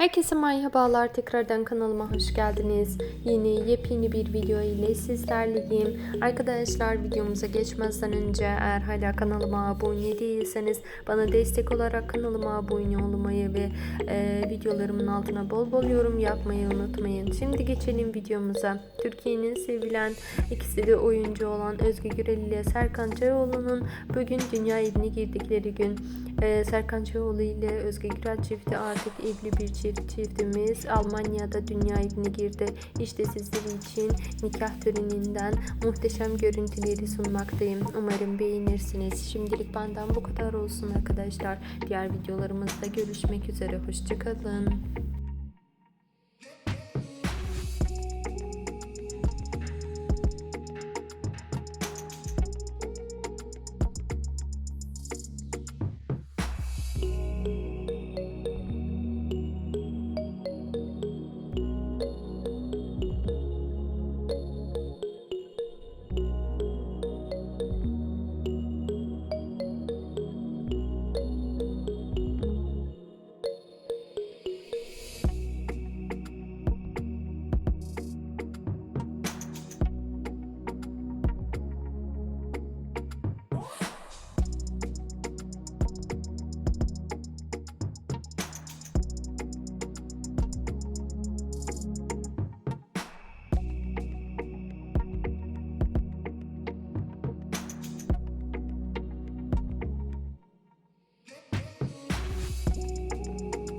Herkese merhabalar. Tekrardan kanalıma hoş geldiniz. Yeni yepyeni bir video ile sizlerleyim. Arkadaşlar videomuza geçmezden önce eğer hala kanalıma abone değilseniz bana destek olarak kanalıma abone olmayı ve e, videolarımın altına bol bol yorum yapmayı unutmayın. Şimdi geçelim videomuza. Türkiye'nin sevilen ikisi de oyuncu olan Özgü Gürel ile Serkan Çayoğlu'nun bugün dünya evine girdikleri gün. E, Serkan Çayoğlu ile Özgü Gürel çifti artık evli bir çift çiftimiz Almanya'da dünya evine girdi. İşte sizler için nikah töreninden muhteşem görüntüleri sunmaktayım. Umarım beğenirsiniz. Şimdilik benden bu kadar olsun arkadaşlar. Diğer videolarımızda görüşmek üzere. Hoşçakalın.